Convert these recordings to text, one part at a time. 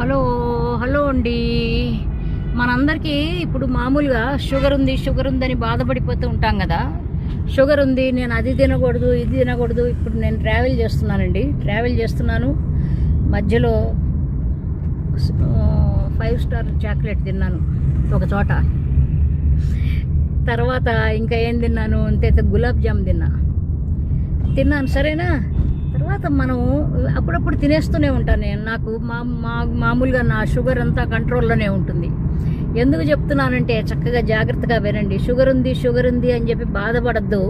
Hello hello అండి. మనందరికీ ఇప్పుడు మామూలుగా షుగర్ ఉంది షుగర్ ఉందని బాధపడిపోతూ ఉంటాం కదా. షుగర్ ఉంది నేను అది తినకూడదు ఇది తినకూడదు ఇప్పుడు నేను ట్రావెల్ చేస్తున్నానండి. ట్రావెల్ చేస్తున్నాను. మధ్యలో ఫైవ్ స్టార్ చాక్లెట్ తిన్నాను ఒక చోట. తర్వాత ఇంకా ఏం తిన్నాను? అంతే గులాబ్ జామ్ తిన్నా. తిన్నాను సరేనా? తర్వాత మనం అప్పుడప్పుడు తినేస్తూనే ఉంటాను నేను. నాకు మా మా మామూలుగా నా షుగర్ అంతా కంట్రోల్లోనే ఉంటుంది. ఎందుకు చెప్తున్నానంటే చక్కగా జాగ్రత్తగా వినండి. షుగర్ ఉంది షుగర్ ఉంది అని చెప్పి బాధపడద్దు.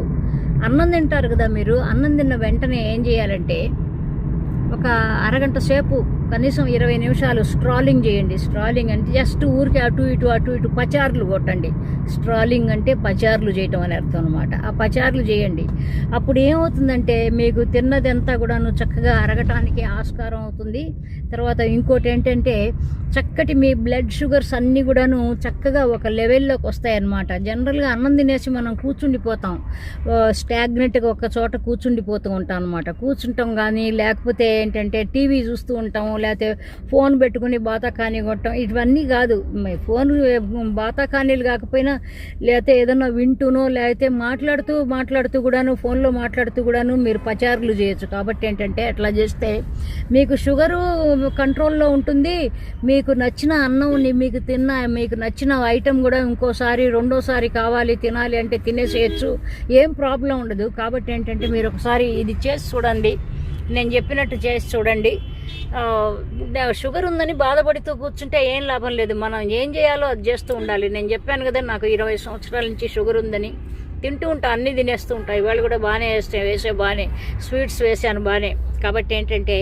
అన్నం తింటారు కదా మీరు. అన్నం తిన్న వెంటనే ఏం చేయాలంటే ఒక అరగంట సేపు కనీసం ఇరవై నిమిషాలు స్ట్రాలింగ్ చేయండి. స్ట్రాలింగ్ అంటే జస్ట్ ఊరికి అటు ఇటు అటు ఇటు పచార్లు కొట్టండి. స్ట్రాలింగ్ అంటే పచార్లు చేయటం అని అర్థం అనమాట ఆ పచార్లు చేయండి. అప్పుడు ఏమవుతుందంటే మీకు తిన్నదంతా కూడాను చక్కగా అరగటానికి ఆస్కారం అవుతుంది. తర్వాత ఇంకోటి ఏంటంటే చక్కటి మీ బ్లడ్ షుగర్స్ అన్నీ కూడాను చక్కగా ఒక లెవెల్లోకి వస్తాయన్నమాట. జనరల్గా అన్నం తినేసి మనం కూర్చుండిపోతాం. స్టాగ్నెట్గా ఒక చోట కూర్చుండిపోతూ ఉంటాం అనమాట కూర్చుంటాం కానీ లేకపోతే ఏంటంటే టీవీ చూస్తూ ఉంటాం లేకపోతే ఫోన్ పెట్టుకుని బాతాకానీ కొట్టడం ఇవన్నీ కాదు. ఫోన్ బాతాకానీలు కాకపోయినా లేకపోతే ఏదన్నా వింటూనో లేకపోతే మాట్లాడుతూ మాట్లాడుతూ కూడాను ఫోన్లో మాట్లాడుతూ కూడాను మీరు పచారులు చేయొచ్చు. కాబట్టి ఏంటంటే అట్లా చేస్తే మీకు షుగరు కంట్రోల్లో ఉంటుంది. మీకు నచ్చిన అన్నం మీకు తిన్న మీకు నచ్చిన ఐటెం కూడా ఇంకోసారి రెండోసారి కావాలి తినాలి అంటే తినేసేయచ్చు. ఏం ప్రాబ్లం ఉండదు. కాబట్టి ఏంటంటే మీరు ఒకసారి ఇది చేసి చూడండి. నేను చెప్పినట్టు చేసి చూడండి. షుగర్ ఉందని బాధపడుతూ కూర్చుంటే ఏం లాభం లేదు. మనం ఏం చేయాలో అది చేస్తూ ఉండాలి. నేను చెప్పాను కదా నాకు ఇరవై సంవత్సరాల నుంచి షుగర్ ఉందని. తింటూ ఉంటా అన్నీ తినేస్తూ ఉంటా. ఇవాళ కూడా బాగానే వేస్తే వేసే బాగానే స్వీట్స్ వేసాను బాగానే. కాబట్టి ఏంటంటే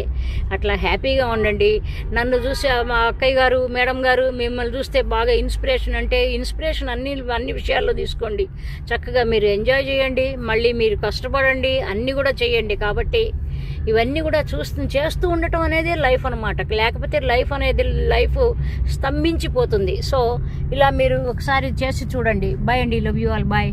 అట్లా హ్యాపీగా ఉండండి. నన్ను చూసే మా అక్కయ్య గారు మేడం గారు మిమ్మల్ని చూస్తే బాగా ఇన్స్పిరేషన్ అంటే ఇన్స్పిరేషన్ అన్ని అన్ని విషయాల్లో తీసుకోండి. చక్కగా మీరు ఎంజాయ్ చేయండి. మళ్ళీ మీరు కష్టపడండి. అన్నీ కూడా చేయండి. కాబట్టి ఇవన్నీ కూడా చూస్తూ చేస్తూ ఉండటం అనేది లైఫ్ అనమాట లేకపోతే లైఫ్ అనేది లైఫ్ స్తంభించిపోతుంది. సో ఇలా మీరు ఒకసారి చేసి చూడండి. బై అండి. Love you all bye